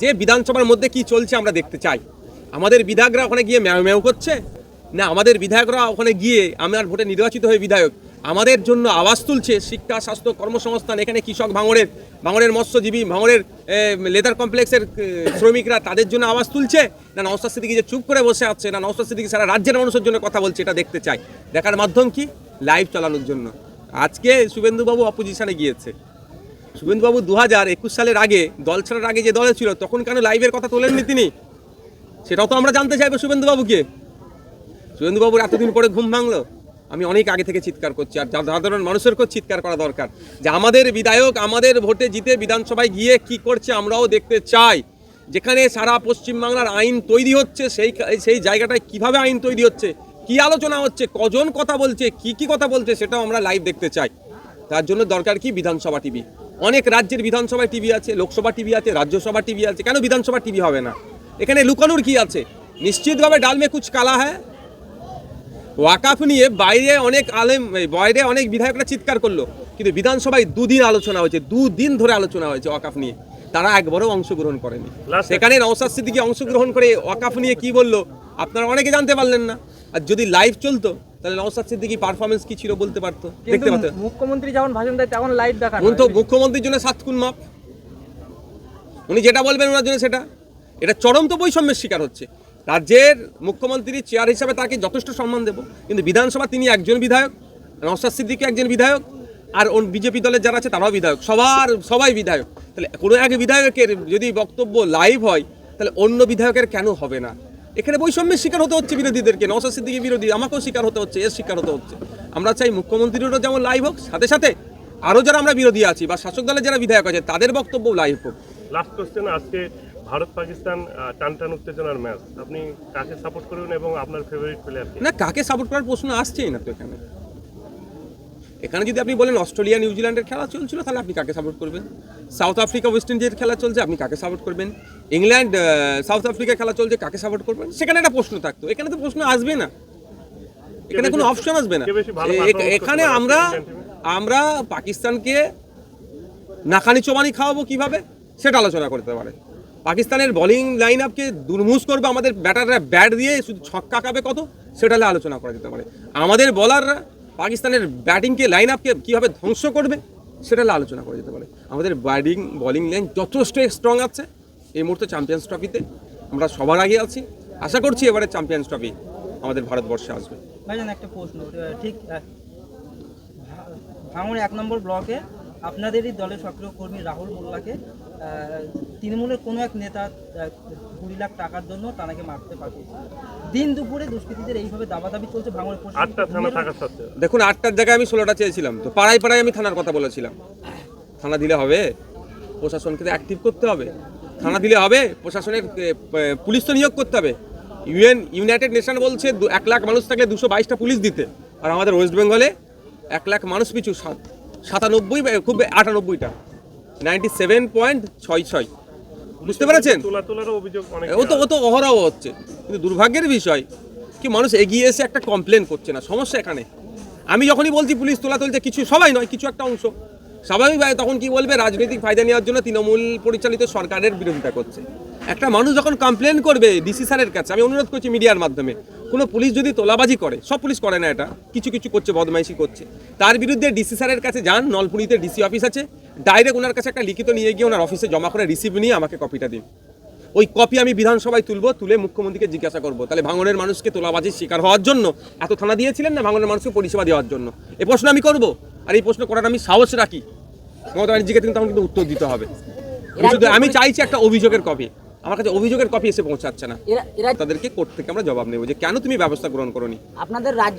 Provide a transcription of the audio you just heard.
যে বিধানসভার মধ্যে কি চলছে আমরা দেখতে চাই। আমাদের বিধায়করা ওখানে গিয়ে ম্যাও ম্যাও করছে? না, আমাদের বিধায়করা ওখানে গিয়ে আমার ভোটে নির্বাচিত হয়ে বিধায়ক। আমাদের জন্য আওয়াজ তুলছে শিক্ষা, স্বাস্থ্য, কর্মসংস্থান, এখানে কৃষক ভাঙড়ের ভাঙড়ের মৎস্যজীবী, ভাঙড়ের লেদার কমপ্লেক্সের শ্রমিকরা তাদের জন্য আওয়াজ তুলছে। না নওসাদ সিদ্দিকি যে চুপ করে বসে আছে, না নওসাদ সিদ্দিকি সারা রাজ্যের মানুষের জন্য কথা বলছে, এটা দেখতে চাই। দেখার মাধ্যম কি? লাইভ চালানোর জন্য। আজকে শুভেন্দুবাবু অপোজিশনে গিয়েছে। শুভেন্দুবাবু দু হাজার একুশ সালের আগে, দল ছাড়ার আগে যে দলে ছিল, তখন কেন লাইভের কথা তোলেননি তিনি? সেটাও তো আমরা জানতে চাইব শুভেন্দুবাবুকে। শুভেন্দুবাবুর এতদিন পরে ঘুম ভাঙলো। আমি অনেক আগে থেকে চিৎকার করছি, আর সাধারণ মানুষেরকেও চিৎকার করা দরকার। যে আমাদের বিধায়ক, আমাদের ভোটে জিতে বিধানসভায় গিয়ে কি করছে আমরাও দেখতে চাই। যেখানে সারা পশ্চিমবাংলার আইন তৈরি হচ্ছে, সেই সেই জায়গাটায় কীভাবে আইন তৈরি হচ্ছে, কি আলোচনা হচ্ছে, কজন কথা বলছে, কি কি কথা বলছে, সেটাও আমরা লাইভ দেখতে চাই। তার জন্য দরকার কি বিধানসভা টিভি? অনেক রাজ্যের বিধানসভায় টিভি আছে লোকসভা টিভি আছে রাজ্যসভা টিভি আছে। কেন বিধানসভা টিভি হবে না? এখানে লুকানোর কি আছে? নিশ্চিতভাবে ডালমে কুচ কালা হ্যাঁ ওয়াকাফ নিয়ে বাইরে অনেক আলেম বাইরে অনেক বিধায়করা চিৎকার করল। কিন্তু বিধানসভায় দুদিন আলোচনা হয়েছে দুদিন ধরে আলোচনা হয়েছে ওয়াকাফ নিয়ে। তারা একবারও অংশগ্রহণ করেনি। সেখানে নওসাদ সিদ্দিকি অংশগ্রহণ করে ওয়াকাফ নিয়ে কি বলল? আপনারা অনেকে জানতে পারলেন না। আর যদি লাইভ চলতো তাহলে নওসাদ সিদ্দিকি পারফরমেন্স কি ছিল বলতে পারতো? দেখতে পারতো? মুখ্যমন্ত্রী যখন ভাষণ দেয় তখন লাইভ দেখানো তো। মুখ্যমন্ত্রীর জন্য সাত খুন মাপ। উনি যেটা বলবেন ওনার জন্য সেটা। এটা চরম তো বৈষম্যের শিকার হচ্ছে। রাজ্যের মুখ্যমন্ত্রী চেয়ার হিসাবে তাকে যথেষ্ট সম্মান দেব। কিন্তু বিধানসভা তিনি একজন বিধায়ক নওশাদ সিদ্দিকি একজন বিধায়ক আর বিজেপি দলের যারা আছে তারাও বিধায়ক। সবার সবাই বিধায়ক। তাহলে কোনো এক বিধায়কের যদি বক্তব্য লাইভ হয় তাহলে অন্য বিধায়কের কেন হবে না? এখানে বৈষম্যের শিকার হতে হচ্ছে বিরোধীদেরকে নওশাদ সিদ্দিকি বিরোধী আমাকেও শিকার হতে হচ্ছে এর শিকার হতে হচ্ছে। আমরা চাই মুখ্যমন্ত্রীরও যেমন লাইভ হোক সাথে সাথে আরও যারা আমরা বিরোধী আছি বা শাসক দলের যারা বিধায়ক আছে তাদের বক্তব্য লাইভ হোক। লাস্ট কোশ্চেন আজকে ভারত পাকিস্তান টানটান টান টান উত্তেজনার ম্যাচ। আপনি কাকে সাপোর্ট করবেন এবং আপনার ফেভারিট প্লেয়ার না কাকে সাপোর্ট করার প্রশ্ন আসছেই না তো এখানে। এখানে যদি আপনি বলেন অস্ট্রেলিয়া নিউজিল্যান্ডের খেলা চলছিল তাহলে আপনি কাকে সাপোর্ট করবেন? সাউথ আফ্রিকা ওয়েস্ট ইন্ডিজের খেলা চলছে আপনি কাকে সাপোর্ট করবেন? ইংল্যান্ড সাউথ আফ্রিকার খেলা চলছে কাকে সাপোর্ট করবেন? সেখানে একটা প্রশ্ন থাকতো। এখানে তো প্রশ্ন আসবে না। এখানে কোনো অপশন আসবে না। এখানে আমরা আমরা পাকিস্তানকে নাকানি চোবানি খাওয়াবো কীভাবে? সেটা আলোচনা করতে পারে। পাকিস্তানের বোলিং লাইন আপকে দুর্মুষ করবে আমাদের ব্যাটাররা ব্যাট দিয়ে শুধু ছক্কা খাবে কত? সেটা আলোচনা করা যেতে পারে। আমাদের বলাররা পাকিস্তানের ব্যাটিংকে লাইন আপকে কীভাবে ধ্বংস করবে, সেটা আলোচনা করা যেতে পারে। আমাদের ব্যাটিং বলিং লাইন যথেষ্ট স্ট্রং আছে। এই মুহূর্তে চ্যাম্পিয়ন্স ট্রফিতে আমরা সবার আগে আছি। আশা করছি এবারে চ্যাম্পিয়ন্স ট্রফি আমাদের ভারতবর্ষে আসবে। ভাইজান, একটা প্রশ্ন। ঠিক ভাঙড়ে এক নম্বর ব্লকে আপনাদেরই দলের সক্রিয় কর্মী রাহুল মোল্লাকে তৃণমূলের কোনো এক নেতা কুড়ি লাখ টাকার জন্য তাকে মারতে পাঠিয়েছে দিন দুপুরে দুষ্কৃতীদের এইভাবে দাবাদাবি চলছে আটটা থানা সত্ত্বেও। দেখুন আটটার জায়গায় আমি ষোলোটা চেয়েছিলাম তো পাড়ায় পাড়ায় আমি থানার কথা বলেছিলাম। থানা দিলে হবে প্রশাসনকে তো অ্যাক্টিভ করতে হবে। থানা দিলে হবে প্রশাসনের পুলিশ তো নিয়োগ করতে হবে। ইউএন ইউনাইটেড নেশন বলছে দু- এক লাখ মানুষ থাকলে দুশো বাইশটা পুলিশ দিতে। আর আমাদের ওয়েস্ট বেঙ্গলে এক লাখ মানুষ পিছু সাত- সাতানব্বই খুব আটানব্বইটা। নাইনটি সেভেন পয়েন্ট ছয় ছয়। বুঝতে পেরেছেন? অভিযোগ ও তো ও তো অহরহ হচ্ছে। কিন্তু দুর্ভাগ্যের বিষয় কি মানুষ এগিয়ে এসে একটা কমপ্লেন করছে না সমস্যা এখানে। আমি যখনই বলছি পুলিশ তোলা তুলছে কিছু সবাই নয় কিছু একটা অংশ। স্বাভাবিকভাবে তখন কি বলবে রাজনৈতিক ফায়দা নেওয়ার জন্য তৃণমূল পরিচালিত সরকারের বিরোধিতা করছে। একটা মানুষ যখন কমপ্লেন করবে ডিসি স্যারের কাছে, আমি অনুরোধ করছি মিডিয়ার মাধ্যমে, কোনো পুলিশ যদি তোলাবাজি করে, সব পুলিশ করে না এটা, কিছু কিছু করছে, বদমাইশি করছে, তার বিরুদ্ধে ডিসি স্যারের কাছে যান নলপুরিতে ডিসি অফিস আছে ডাইরেক্ট ওনার কাছে একটা লিখিত নিয়ে গিয়ে ওনার অফিসে জমা করে রিসিভ নিয়ে আমাকে কপিটা দিন। ওই কপি আমি বিধানসভায় তুলবো, তুলে মুখ্যমন্ত্রীকে জিজ্ঞাসা করব, তাহলে ভাঙনের মানুষকে তোলাবাজির শিকার হওয়ার জন্য, এত থানা দিয়েছিলেন না ভাঙনের মানুষকে পরিষেবা দেওয়ার জন্য। এ প্রশ্ন আমি করব, আর এই প্রশ্ন করার আমি সাহস রাখি। মমতা ব্যানার্জিকে কিন্তু তখন কিন্তু উত্তর দিতে হবে। আমি চাইছি একটা অভিযোগের কপি আমার কাছে অভিযোগের কপি এসে পৌঁছাচ্ছে না। তাদেরকে কোর্ট থেকে আমরা জবাব নেব যে কেন তুমি ব্যবস্থা গ্রহণ করনি? আপনাদের রাজ্যে